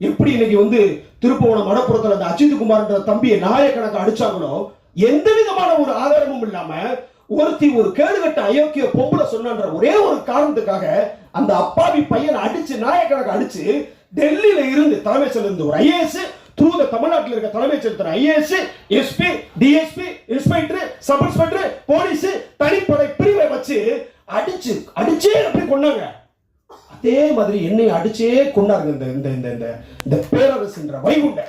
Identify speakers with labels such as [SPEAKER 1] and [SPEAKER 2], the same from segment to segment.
[SPEAKER 1] எப்படி இன்னைக்கு வந்து திருப்பவனம் மடப்புறத்துல அந்த அஜித் குமார்ன்ற தம்பியை நாயக்கணக்கு அடிச்சாங்களோ எந்த விதமான ஒரு ஆதாரமும் இல்லாம ஒருத்தி ஒரு கேடுகட்ட அயோக்கிய பொம்பளை சொன்னன்ற ஒரே ஒரு காரணத்துக்காக அந்த அப்பாவி பையனை அடிச்சு நாயக்கணக்கு அடிச்சு டெல்லியில இருந்து தலைமைச் இருந்து ஒரு ஐஏஎஸ் த்ரூ த தமிழ்நாட்டில் இருக்க தலைமைச் செயலர் IAS SP DSP inspector sub inspector police தனிப்படை பிரிவை வச்சு அடிச்சு அடிச்சே அப்படி கொண்டாங்க அதே மாதிரி என்னை அடிச்சே கொண்டாருங்க இந்த இந்த இந்த இந்த இந்த பேரரசுன்ற வைகுண்ட.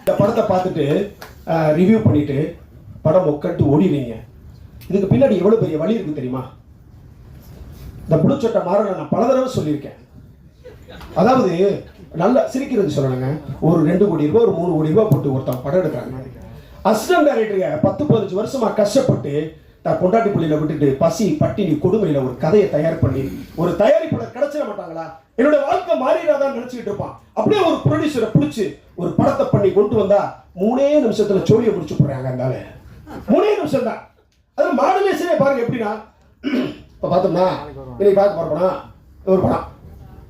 [SPEAKER 1] இந்த படத்தை பார்த்துட்டு ரிவ்யூ பண்ணிட்டு படம் உட்காந்து ஓடிடுவீங்க இதுக்கு பின்னாடி எவ்வளவு பெரிய வழி இருக்கு தெரியுமா? இந்த புழு மாற மாறல நான் பல தடவை சொல்லியிருக்கேன். அதாவது நல்லா சிரிக்கிறது சொல்லணுங்க. ஒரு ரெண்டு கோடி ரூபா ஒரு மூணு கோடி ரூபா போட்டு ஒருத்தன் படம் எடுக்கிறாங்க. அசிஸ்டன்ட் டைரக்டருங்க பத்து பதினஞ்சு வருஷமா கஷ்டப்பட்டு தான் கொண்டாட்டி புள்ளியில விட்டுட்டு பசி பட்டினி கொடுமையில ஒரு கதையை தயார் பண்ணி ஒரு தயாரிப்பாளர் கிடைச்சிட மாட்டாங்களா? என்னோட வாழ்க்கை மாறிடாதான் நினைச்சுக்கிட்டு இருப்பான். அப்படியே ஒரு ப்ரொடியூசரை பிடிச்சி ஒரு படத்தை பண்ணி கொண்டு வந்தா மூணே நிமிஷத்துல சோழியை முடிச்சு போடுறாங்க அந்தால மூணே நிமிஷம் தான் அது மாடலேஷனே பாருங்க எப்படின்னா இப்ப பார்த்தோம்னா இன்னைக்கு பார்க்க போற படம் ஒரு படம்.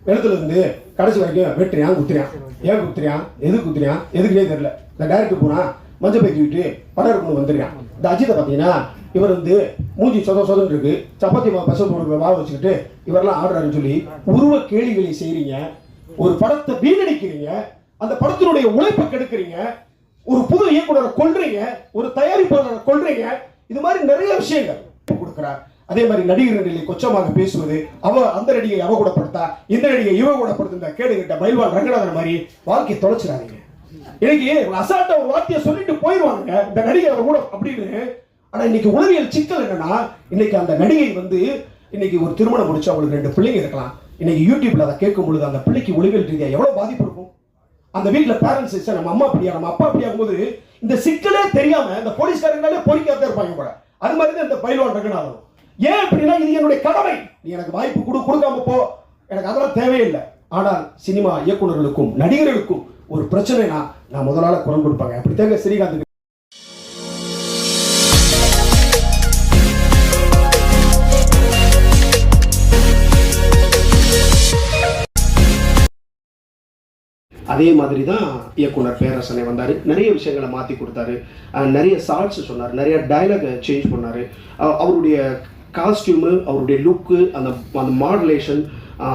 [SPEAKER 1] எழுத்துல இருந்து கடைசி வரைக்கும் வெட்டுறியான் குத்துறியான். ஏன் குத்துறியான்? எது குத்துறியான்? எதுக்குனே தெரியல. இந்த டேரக்டர் போனா மஞ்சள் பைக்கி விட்டு படம் எடுக்கணும் வந்துருக்கான் இந்த அஜித்தை பார்த்தீங்கன்னா இவர் வந்து மூஞ்சி சொத சொதன்னு இருக்கு. சப்பாத்தி மாவு பசங்க போடுற மாவு வச்சுக்கிட்டு இவரெல்லாம் ஆடுறாருன்னு சொல்லி உருவ கேளிகளை செய்யறீங்க ஒரு படத்தை வீணடிக்கிறீங்க. அந்த படத்தினுடைய உழைப்பை கெடுக்கிறீங்க. ஒரு புது இயக்குனரை கொள்றீங்க ஒரு தயாரிப்பாளரை கொள்றீங்க இது மாதிரி நிறைய விஷயங்கள் கொடுக்குறார். அதே மாதிரி நடிகர்களில் கொச்சமாக பேசுவது அவ அந்த நடிகை அவ கூடப்படுத்தா இந்த நடிகை இவ கூடப்படுத்த கேடு கிட்ட பயில்வான் ரங்கநாதன் மாதிரி வாழ்க்கையை தொலைச்சிடாதீங்க. இன்னைக்கு அசால்ட்டா ஒரு வார்த்தையை சொல்லிட்டு போயிடுவாங்க இந்த நடிகை அவர் கூட அப்படின்னு ஆனா இன்னைக்கு உளவியல் சிக்கல் என்னன்னா இன்னைக்கு அந்த நடிகை வந்து இன்னைக்கு ஒரு திருமணம் முடிச்சு அவங்களுக்கு ரெண்டு பிள்ளைங்க இருக்கலாம். இன்னைக்கு யூடியூப்ல அதை கேட்கும் பொழுது அந்த பிள்ளைக்கு உளவியல் ரீதியா எவ்வளவு பாதிப்பு இருக்கும்? அந்த வீட்டில் பேரண்ட்ஸ் சார் நம்ம அம்மா அப்படியா நம்ம அப்பா அப்படியாகும் போது இந்த சிக்கலே தெரியாம இந்த போலீஸ்காரங்களே பொறிக்காத இருப்பாங்க கூட அது மாதிரி தான் இந்த பயில்வான் ரங்கநாதன் ஏன் அப்படின்னா இது என்னுடைய கடமை. நீ எனக்கு வாய்ப்பு கொடு கொடுக்காம போ. எனக்கு அதெல்லாம் தேவையில்லை ஆனால் சினிமா இயக்குனர்களுக்கும் நடிகர்களுக்கும் ஒரு பிரச்சனைனா நான் முதலாள குரல் கொடுப்பாங்க. அப்படி தேங்க ஸ்ரீகாந்த் அதே மாதிரி தான் இயக்குனர் பேரரசனை வந்தார். நிறைய விஷயங்களை மாற்றி கொடுத்தாரு. நிறைய சால்ஸ் சொன்னார். நிறைய டைலாகை சேஞ்ச் பண்ணார். அவருடைய காஸ்டியூமு அவருடைய லுக்கு அந்த அந்த மாடுலேஷன்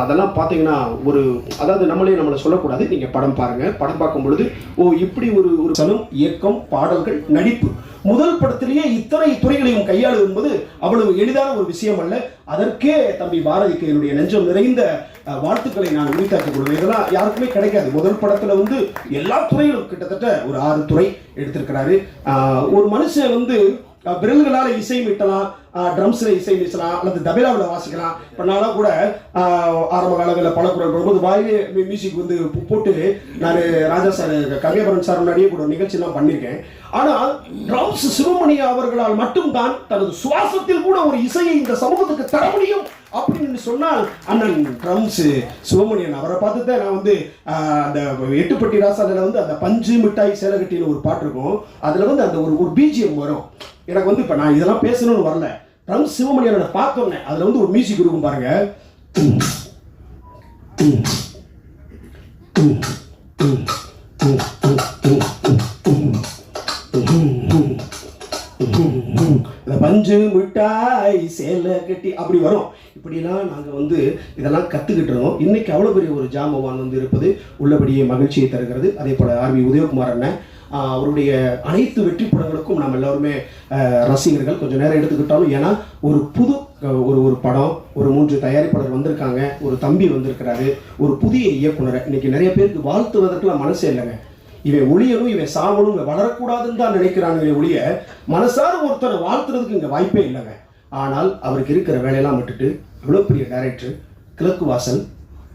[SPEAKER 1] அதெல்லாம் பார்த்தீங்கன்னா ஒரு அதாவது நம்மளே நம்மளை சொல்லக்கூடாது. நீங்கள் படம் பாருங்கள் படம் பார்க்கும் பொழுது ஓ இப்படி ஒரு ஒரு சனம் இயக்கம் பாடல்கள் நடிப்பு முதல் படத்திலேயே இத்தனை துறைகளையும் கையாளு என்பது அவ்வளவு எளிதான ஒரு விஷயம் அல்ல. அதற்கே தம்பி பாரதிக்கு என்னுடைய நெஞ்சம் நிறைந்த வாழ்த்துக்களை நான் உரித்தாக்கிக் கொள்வேன். இதெல்லாம் யாருக்குமே கிடைக்காது. முதல் படத்துல வந்து எல்லா துறையிலும் கிட்டத்தட்ட ஒரு ஆறு துறை எடுத்திருக்கிறாரு. ஒரு மனுஷன் வந்து விரல்களால் இசை மீட்டலாம் ட்ரம்ஸில் இசை வீசலாம் அல்லது தபிலாவில் வாசிக்கலாம். இப்போ நான்லாம் கூட ஆரம்ப காலங்களில் பலக்குரல் வரும்போது வாயிலே மியூசிக் வந்து போட்டு நான் ராஜா சார் கவியபுரம் சார் முன்னாடியே கூட நிகழ்ச்சிலாம் பண்ணியிருக்கேன் ஆனால் ட்ரம்ஸ் சிவமணி அவர்களால் மட்டும்தான் தனது சுவாசத்தில் கூட ஒரு இசையை இந்த சமூகத்துக்கு தர முடியும் அப்படின்னு சொன்னால் அண்ணன் ட்ரம்ஸ் சிவமணியன் அவரை பார்த்து தான் நான் வந்து அந்த எட்டுப்பட்டி ராசாதில் வந்து அந்த பஞ்சு மிட்டாய் சேலகட்டின்னு ஒரு பாட்டு இருக்கும். அதில் வந்து அந்த ஒரு ஒரு பிஜிஎம் வரும். எனக்கு வந்து இப்போ நான் இதெல்லாம் பேசணும்னு வரல. ட்ரம்ஸ் சிவமணியனை பார்த்தோன்னே அதில் வந்து ஒரு மியூசிக் இருக்கும் பாருங்க. பஞ்சு மிட்டாய் சேலை கட்டி அப்படி வரும். இப்படிலாம் நாங்கள் வந்து இதெல்லாம் கற்றுக்கிட்டுறோம் இன்றைக்கி இன்னைக்கு அவ்வளோ பெரிய ஒரு ஜாமவான் வந்து இருப்பது உள்ளபடியே மகிழ்ச்சியை தருகிறது. அதே போல் ஆர்வி உதயகுமார் அண்ணன் அவருடைய அனைத்து வெற்றி படங்களுக்கும் நம்ம எல்லாருமே ரசிகர்கள் கொஞ்சம் நேரம் எடுத்துக்கிட்டாலும் ஏன்னா ஒரு புது ஒரு ஒரு படம் ஒரு மூன்று தயாரிப்பாளர் வந்திருக்காங்க ஒரு தம்பி வந்திருக்கிறாரு ஒரு புதிய இயக்குனரை. இன்னைக்கு நிறைய பேருக்கு வாழ்த்துவதற்கெல்லாம் மனசே இல்லைங்க. இவன் ஒளியணும் இவன் சாவணும் இவன் வளரக்கூடாதுன்னு தான் நினைக்கிறானுங்களே ஒழிய மனசார ஒருத்தரை வாழ்த்துறதுக்கு இங்கே வாய்ப்பே இல்லைங்க. ஆனால் அவருக்கு இருக்கிற வேலையெல்லாம் விட்டுட்டு இவ்வளோ பெரிய டைரக்டர் கிழக்கு வாசல்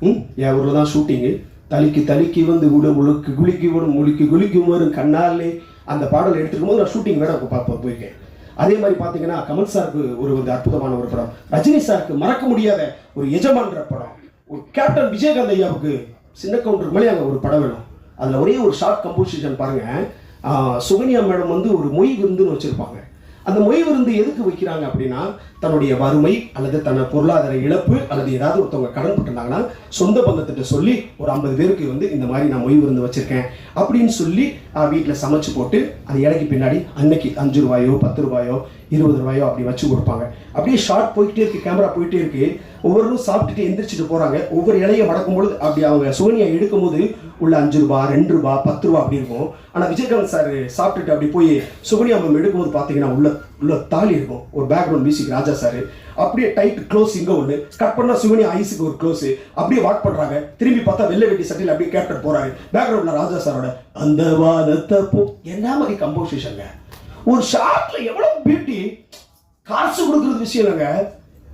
[SPEAKER 1] ம் என் ஊரில் தான் ஷூட்டிங்கு தலிக்கு தலிக்கு வந்து விட முழுக்கு குளிக்கு விடும் முழுக்கு குளிக்கும் வரும் கண்ணாலே அந்த பாடல் எடுத்துக்கும் போது நான் ஷூட்டிங் வேற பார்ப்போம் போயிருக்கேன். அதே மாதிரி பார்த்தீங்கன்னா கமல் சாருக்கு ஒரு வந்து அற்புதமான ஒரு படம். ரஜினி சாருக்கு மறக்க முடியாத ஒரு எஜமான்ற படம். ஒரு கேப்டன் விஜயகாந்த் ஐயாவுக்கு சின்ன கவுண்டர் மேலே அங்கே ஒரு படம் வேணும். அதில் ஒரே ஒரு ஷார்ட் கம்போசிஷன் பாருங்கள் சுகன்யா மேடம் வந்து ஒரு மொய் விருந்துன்னு வச்சுருப்பாங்க. அந்த மொய் விருந்து எதுக்கு வைக்கிறாங்க அப்படின்னா தன்னுடைய வறுமை அல்லது தன்னை பொருளாதார இழப்பு அல்லது ஏதாவது ஒருத்தவங்க கடன் பட்டிருந்தாங்கன்னா சொந்த பந்தத்திட்ட சொல்லி ஒரு ஐம்பது பேருக்கு வந்து இந்த மாதிரி நான் மொய் விருந்து வச்சிருக்கேன் அப்படின்னு சொல்லி வீட்டில் சமைச்சு போட்டு அது இலைக்கு பின்னாடி அன்னைக்கு அஞ்சு ரூபாயோ பத்து ரூபாயோ இருபது ரூபாயோ அப்படி வச்சு கொடுப்பாங்க. அப்படியே ஷார்ட் போய்கிட்டே இருக்கு கேமரா போயிட்டே இருக்கு. ஒவ்வொருவரும் சாப்பிட்டுட்டு எந்திரிச்சிட்டு போறாங்க. ஒவ்வொரு இலையை மடக்கும்பொழுது அப்படி அவங்க சோனியா எடுக்கும்போது உள்ள அஞ்சு ரூபா ரெண்டு ரூபா பத்து ரூபா அப்படி இருக்கும். ஆனா விஜயகாந்த் சார் சாப்பிட்டுட்டு அப்படி போய் சுகன்யா மேம் எடுக்கும்போது பார்த்தீங்கன்னா உள்ள உள்ள தாலி இருக்கும். ஒரு பேக்ரவுண்ட் மியூசிக் ராஜா சார் அப்படியே டைட் க்ளோஸ் இங்க ஒண்ணு. கட் பண்ணால் சிவனி ஐஸுக்கு ஒரு க்ளோஸ் அப்படியே வாக் பண்றாங்க. திரும்பி பார்த்தா வெள்ளை வெட்டி சட்டையில் அப்படியே கேப்டன் போறாரு. பேக்ரவுண்டில் ராஜா சாரோட அந்த வாதத்தை போ என்ன மாதிரி கம்போசிஷன்ங்க ஒரு ஷாட்ல எவ்வளவு பியூட்டி காசு கொடுக்குறது விஷயம் இல்லைங்க.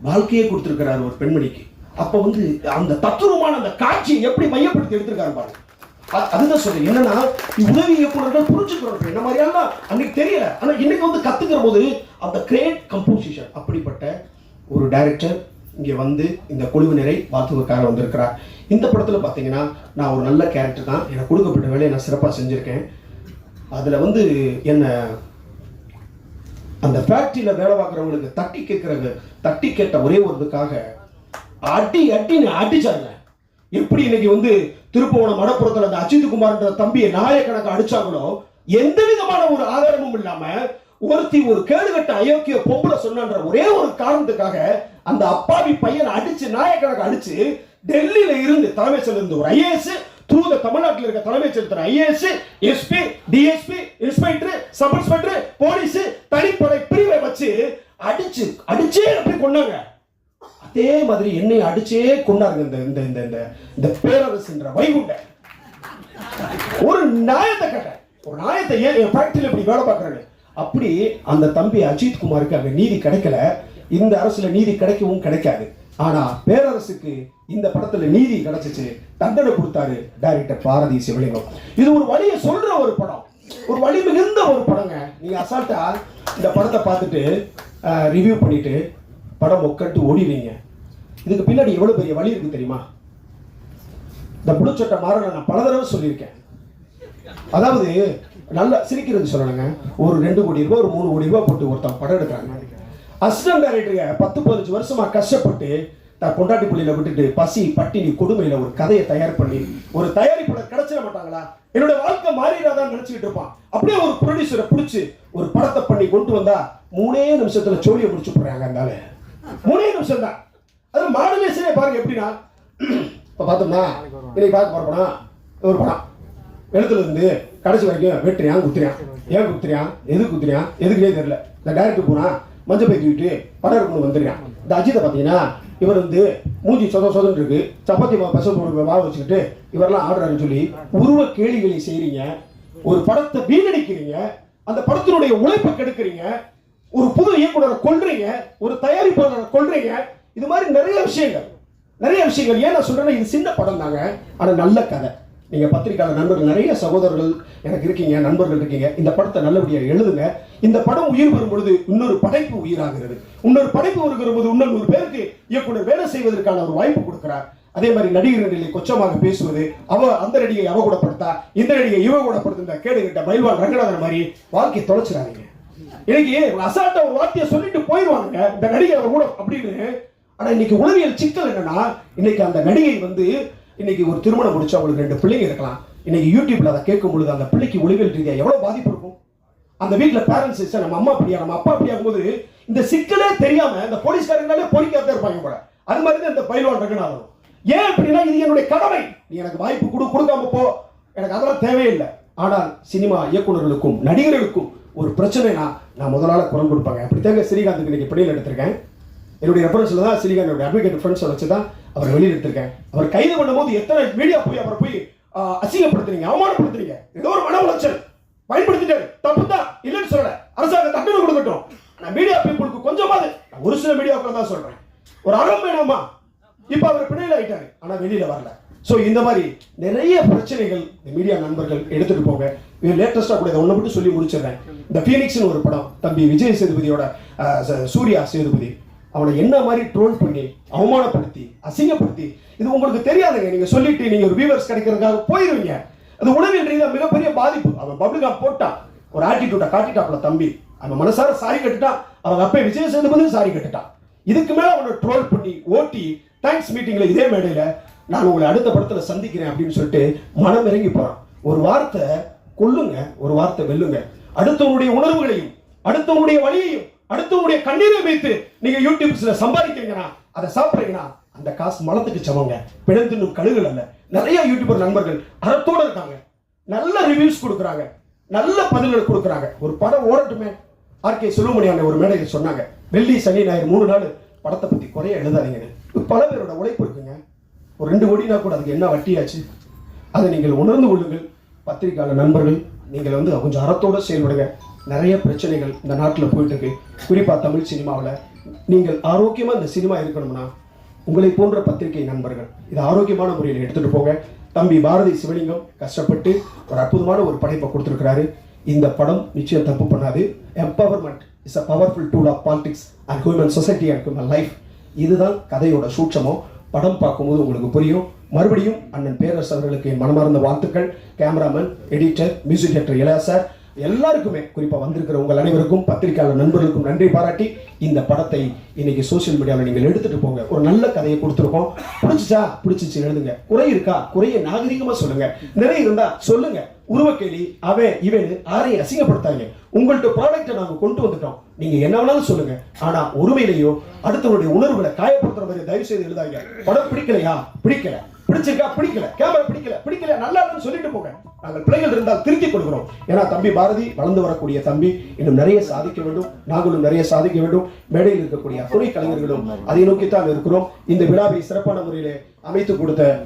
[SPEAKER 1] வாழ்க்கையே கொடுத்துருக்கிறாரு ஒரு பெண்மணிக்கு. அப்போ வந்து அந்த தத்துவமான அந்த காட்சியை எப்படி மையப்படுத்தி எடுத்திருக்காரு பாருங்க. அதுதான் சொல்றேன். என்னன்னா உதவி இயக்குநர்கள் புரிஞ்சுக்கிறோம் என்ன மாதிரியான அன்னைக்கு தெரியல. ஆனா இன்னைக்கு வந்து கத்துக்கிற போது அந்த கிரேட் கம்போசிஷன் அப்படிப்பட்ட ஒரு டைரக்டர் இங்க வந்து இந்த குழுவினரை வாழ்த்துவதற்காக வந்திருக்கிறார். இந்த படத்துல பாத்தீங்கன்னா நான் ஒரு நல்ல கேரக்டர் தான். எனக்கு கொடுக்கப்பட்ட வேலையை நான் சிறப்பா செஞ்சிருக்கேன். அதுல வந்து என்ன அந்த ஃபேக்டரியில வேலை பார்க்குறவங்களுக்கு தட்டி கேட்கறது தட்டி கேட்ட ஒரே ஒரு இதுக்காக அடி அடின்னு அடிச்சாங்க எப்படி இன்னைக்கு வந்து திருப்பவனம் மடப்புறத்துல அந்த அஜித் குமார்ன்ற தம்பியை நாயக்கணக்கு அடிச்சாங்களோ எந்த விதமான ஒரு ஆதாரமும் இல்லாம ஒருத்தி ஒரு கேடுகட்ட அயோக்கிய பொம்பளை சொன்னன்ற ஒரே ஒரு காரணத்துக்காக அந்த அப்பாவி பையனை அடிச்சு நாயக்கணக்கு அடிச்சு டெல்லியில இருந்து தலைமை இருந்து ஒரு ஐஏஎஸ் த்ரூ த தமிழ்நாட்டில் இருக்க தலைமைச் செயலர் IAS SP DSP inspector sub inspector police தனிப்படை பிரிவை வச்சு அடிச்சு அடிச்சே அப்படி கொண்டாங்க அதே மாதிரி என்னை அடிச்சே கொண்டாருங்க இந்த இந்த இந்த இந்த இந்த பேரரசுன்ற வைகுண்ட. ஒரு நியாயத்தை கேட்டேன். ஒரு நியாயத்தை ஏன் என் ஃபேக்டரியில் இப்படி வேலை பார்க்குறாங்க அப்படி அந்த தம்பி அஜித் குமாருக்கு அங்கே நீதி கிடைக்கல. இந்த அரசுல நீதி கிடைக்கவும் கிடைக்காது. ஆனா பேரரசுக்கு இந்த படத்துல நீதி கிடைச்சிச்சு. தண்டனை கொடுத்தாரு டைரக்டர் பாரதி சிவலிங்கம் இது ஒரு வழியை சொல்ற ஒரு படம். ஒரு வழி மிகுந்த ஒரு படங்க. நீங்க அசால்ட்டா இந்த படத்தை பார்த்துட்டு ரிவ்யூ பண்ணிட்டு படம் உட்காந்து ஓடிடுவீங்க இதுக்கு பின்னாடி எவ்வளவு பெரிய வழி இருக்கு தெரியுமா? இந்த புழுச்சட்டை மாறல நான் பல தடவை சொல்லியிருக்கேன். அதாவது நல்லா சிரிக்கிறது சொல்லணுங்க. ஒரு ரெண்டு கோடி ரூபாய் ஒரு மூணு கோடி ரூபாய் போட்டு ஒருத்தன் படம் எடுக்கிறாங்க. அசிஸ்டன்ட் டைரக்டருங்க பத்து பதினஞ்சு வருஷமா கஷ்டப்பட்டு தான் பொண்டாட்டி புள்ளியில விட்டுட்டு பசி பட்டினி கொடுமையில ஒரு கதையை தயார் பண்ணி ஒரு தயாரிப்பாளர் கிடைச்சிட மாட்டாங்களா? என்னோட வாழ்க்கை மாறிடாதான் நினைச்சுக்கிட்டு இருப்பான். அப்படியே ஒரு ப்ரொடியூசரை பிடிச்சி ஒரு படத்தை பண்ணி கொண்டு வந்தா மூணே நிமிஷத்துல சோழியை முடிச்சு போடுறாங்க அந்த மூணே நிமிஷம் தான் அது மாடுலேஷனே பாருங்க எப்படின்னா இப்போ பார்த்தோம்னா இன்னைக்கு பார்க்க போற படம் ஒரு படம். எழுத்துல இருந்து கடைசி வரைக்கும் வெட்டுறியான் குத்துறியான் ஏன் குத்துறியான் எது குத்துறியான் எதுக்குனே தெரியல. இந்த டேரக்டர் போனா மஞ்சள் பை தூக்கிட்டு படம் கொண்டு வந்துடுறான் இந்த அஜித்தை பார்த்தீங்கன்னா இவர் வந்து மூஞ்சி சொத சொதன்னு இருக்கு. சப்பாத்தி மாவு பசங்க போட்டு மாவு வச்சுக்கிட்டு இவரெல்லாம் ஆடுறாருன்னு சொல்லி உருவ கேளிகளை செய்யறீங்க ஒரு படத்தை வீணடிக்கிறீங்க. அந்த படத்தினுடைய உழைப்பை கெடுக்கிறீங்க. ஒரு புது இயக்குனரை கொள்றீங்க ஒரு தயாரிப்பாளரை கொள்றீங்க இது மாதிரி நிறைய விஷயங்கள். நிறைய விஷயங்கள். ஏன் நான் சொல்றேன்னா இது சின்ன படம் தாங்க ஆனா நல்ல கதை. நீங்க பத்திரிகையாளர் நண்பர்கள் நிறைய சகோதரர்கள் எனக்கு இருக்கீங்க நண்பர்கள் இருக்கீங்க. இந்த படத்தை நல்லபடியாக எழுதுங்க. இந்த படம் உயிர் பெறும் பொழுது இன்னொரு படைப்பு உயிராகிறது. இன்னொரு படைப்பு வருகிற போது இன்னொரு ஒரு பேருக்கு இயக்குனர் வேலை செய்வதற்கான ஒரு வாய்ப்பு கொடுக்கிறார். அதே மாதிரி நடிகர்களில் கொச்சமாக பேசுவது அவ அந்த நடிகை அவ கூடப்படுத்தா இந்த நடிகை இவ கூடப்படுத்த கேடு கிட்ட மயில்வாள் ரங்கநாதன் மாதிரி வாழ்க்கை தொலைச்சிடாதீங்க. இன்னைக்கு அசால்ட்டா ஒரு வார்த்தையை சொல்லிட்டு போயிடுவாங்க இந்த நடிகை அவர் கூட அப்படின்னு. ஆனா இன்னைக்கு உளவியல் சிக்கல் என்னன்னா இன்னைக்கு அந்த நடிகை வந்து இன்னைக்கு ஒரு திருமணம் முடிச்சு அவங்களுக்கு ரெண்டு பிள்ளைங்க இருக்கலாம். இன்னைக்கு யூடியூப்ல அதை கேட்கும் பொழுது அந்த பிள்ளைக்கு உளவியல் ரீதியா எவ்வளவு பாதிப்பு இருக்கும்? அந்த வீட்ல பேரண்ட்ஸ் நம்ம அம்மா அப்படியா நம்ம அப்பா அப்படியா போது இந்த சிக்கலே தெரியாம இந்த போலீஸ்காரங்களே பொறிக்காத இருப்பாங்க கூட அது மாதிரி தான் இந்த பயில்வான் ரங்கநாதன் ஏன் அப்படின்னா இது என்னுடைய கடமை. நீ எனக்கு வாய்ப்பு கொடு கொடுக்காம போ. எனக்கு அதெல்லாம் தேவையில்லை. ஆனால் சினிமா இயக்குனர்களுக்கும் நடிகர்களுக்கும் ஒரு பிரச்சனைனா நான் முதலாள குரல் கொடுப்பாங்க. அப்படித்தாங்க ஸ்ரீகாந்துக்கு இன்றைக்கி பிடியில் எடுத்திருக்கேன். என்னுடைய ரெஃபரன்ஸில் தான் ஸ்ரீகாந்தோட அட்வொகேட் ஃப்ரெண்ட்ஸை வச்சு தான் அவர் வெளியில் எடுத்திருக்கேன். அவர் கைது பண்ணும்போது எத்தனை மீடியா போய் அவரை போய் அசிங்கப்படுத்துறீங்க அவமானப்படுத்துறீங்க ஏதோ ஒரு மன உளைச்சல். பயன்படுத்திட்டாரு. தப்பு தான் இல்லைன்னு சொல்லல. அரசாங்கம் தண்டனை கொடுக்கட்டும். நான் மீடியா பீப்புளுக்கு கொஞ்சமாவது நான் ஒரு சில மீடியாவுக்கு தான் சொல்றேன். ஒரு அறம் வேணுமா? இப்ப அவர் பிணையில் ஆயிட்டாரு. ஆனா வெளியில வரல. சோ இந்த மாதிரி நிறைய பிரச்சனைகள் இந்த மீடியா நண்பர்கள் எடுத்துட்டு போங்க. லேட்டஸ்ட்டாக கூட ஒன்று மட்டும் சொல்லி முடிச்சிடுறேன். இந்த ஃபீனிக்ஸ்னு ஒரு படம் தம்பி விஜய் சேதுபதியோட சூர்யா சேதுபதி. அவனை என்ன மாதிரி ட்ரோல் பண்ணி அவமானப்படுத்தி அசிங்கப்படுத்தி இது உங்களுக்கு தெரியாதுங்க. நீங்க சொல்லிட்டு நீங்க ஒரு வியூவர்ஸ் கிடைக்கிறதுக்காக போயிருவீங்க. அது உணவில் ரீதியாக மிகப்பெரிய பாதிப்பு. அவன் பப்ளிகா போட்டான் ஒரு ஆட்டிடியூட்டை காட்டிட்டாப்புல தம்பி. அவன் மனசார சாரி கட்டுட்டான். அவன் அப்பே விஜய் சேதுபதி சாரி கட்டுட்டான். இதுக்கு மேலே அவனை ட்ரோல் பண்ணி ஓட்டி தேங்க்ஸ் மீட்டிங்ல இதே மேடையில நான் உங்களை அடுத்த படத்துல சந்திக்கிறேன் அப்படின்னு சொல்லிட்டு மனம் இறங்கி போறான். ஒரு வார்த்தை கொல்லுங்க ஒரு வார்த்தை வெல்லுங்க. அடுத்தவனுடைய உணர்வுகளையும் அடுத்தவனுடைய வழியையும் அடுத்தவனுடைய கண்ணீரை வைத்து நீங்க யூடியூப்ஸ்ல சம்பாதிக்கிறீங்கன்னா அதை சாப்பிடுறீங்கன்னா அந்த காசு மலத்துக்கு சமங்க பிழந்தின்னும் கழுகுகள் அல்ல. நிறைய யூடியூபர் நண்பர்கள் அறத்தோடு இருக்காங்க. நல்ல ரிவ்யூஸ் கொடுக்குறாங்க. நல்ல பதில்கள் கொடுக்குறாங்க. ஒரு படம் ஓடட்டுமே. ஆர்கே சுலுமணி அண்ணன் ஒரு மேடையில் சொன்னாங்க. வெள்ளி சனி ஞாயிறு மூணு நாள் படத்தை பத்தி குறைய எழுதாதீங்கன்னு. பல பேரோட உழைப்பு இருக்குங்க. ஒரு ரெண்டு கோடினா கூட அதுக்கு என்ன வட்டியாச்சு? அதை நீங்கள் உணர்ந்து கொள்ளுங்கள். பத்திரிகையாளர் நண்பர்கள் நீங்கள் வந்து கொஞ்சம் அறத்தோட செயல்படுங்க. நிறைய பிரச்சனைகள் இந்த நாட்டில் போயிட்டுருக்கு. குறிப்பாக தமிழ் சினிமாவில் நீங்கள் ஆரோக்கியமாக இந்த சினிமா இருக்கணும்னா உங்களை போன்ற பத்திரிகை நண்பர்கள் இது ஆரோக்கியமான முறையில் எடுத்துகிட்டு போங்க. தம்பி பாரதி சிவலிங்கம் கஷ்டப்பட்டு ஒரு அற்புதமான ஒரு படைப்பை கொடுத்துருக்கிறாரு. இந்த படம் நிச்சயம் தப்பு பண்ணாது. Empowerment is a powerful tool of politics and human society and human life இதுதான் கதையோட சூட்சமோ படம் பார்க்கும்போது உங்களுக்கு புரியும். மறுபடியும் அண்ணன் பேரரசு அவர்களுக்கு என் மனமார்ந்த வாழ்த்துக்கள். Cameraman editor music director Ilaiya sir எல்லாருக்குமே குறிப்பா வந்திருக்கிற உங்கள் அனைவருக்கும் பத்திரிகையாளர் நண்பர்களுக்கும் நன்றி பாராட்டி இந்த படத்தை இன்னைக்கு சோசியல் மீடியாவில் நீங்கள் எடுத்துட்டு போங்க. ஒரு நல்ல கதையை கொடுத்துருக்கோம். பிடிச்சிச்சா? பிடிச்சிச்சு எழுதுங்க. குறை இருக்கா? குறைய நாகரிகமா சொல்லுங்க. நிறைய இருந்தா சொல்லுங்க. உருவக்கேலி அவன் இவன் யாரையும் அசிங்கப்படுத்தாங்க உங்கள்ட்ட ப்ராடக்ட்டை நாங்கள் கொண்டு வந்துட்டோம். நீங்க என்ன வேணாலும் சொல்லுங்க. ஆனா ஒருமையிலையோ அடுத்தவருடைய உணர்வுகளை காயப்படுத்துற மாதிரி தயவு செய்து எழுதாங்க படம் பிடிக்கலையா? பிடிக்கல. பிடிச்சிருக்கா? பிடிக்கல. கேமரா பிடிக்கல. பிடிக்கல. நல்லா சொல்லிட்டு போங்க. நாங்கள் பிள்ளைகள் இருந்தால் திருத்தி கொடுக்கிறோம். ஏன்னா தம்பி பாரதி வளர்ந்து வரக்கூடிய தம்பி இன்னும் நிறைய சாதிக்க வேண்டும். நாங்களும் நிறைய சாதிக்க வேண்டும். மேடையில் இருக்கக்கூடிய அத்துணை கலைஞர்களும் அதை நோக்கித்தான் இருக்கிறோம். இந்த விழாவை சிறப்பான முறையிலே அமைத்து கொடுத்த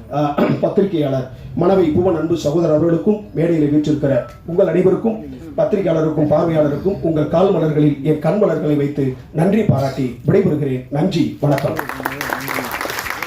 [SPEAKER 1] பத்திரிகையாளர் மனைவி புவன் அன்பு சகோதரர் அவர்களுக்கும் மேடையில் வீற்றிருக்கிற உங்கள் அனைவருக்கும் பத்திரிகையாளருக்கும் பார்வையாளருக்கும் உங்கள் கால் மலர்களில் என் கண் மலர்களை வைத்து நன்றி பாராட்டி விடைபெறுகிறேன். நன்றி. வணக்கம்.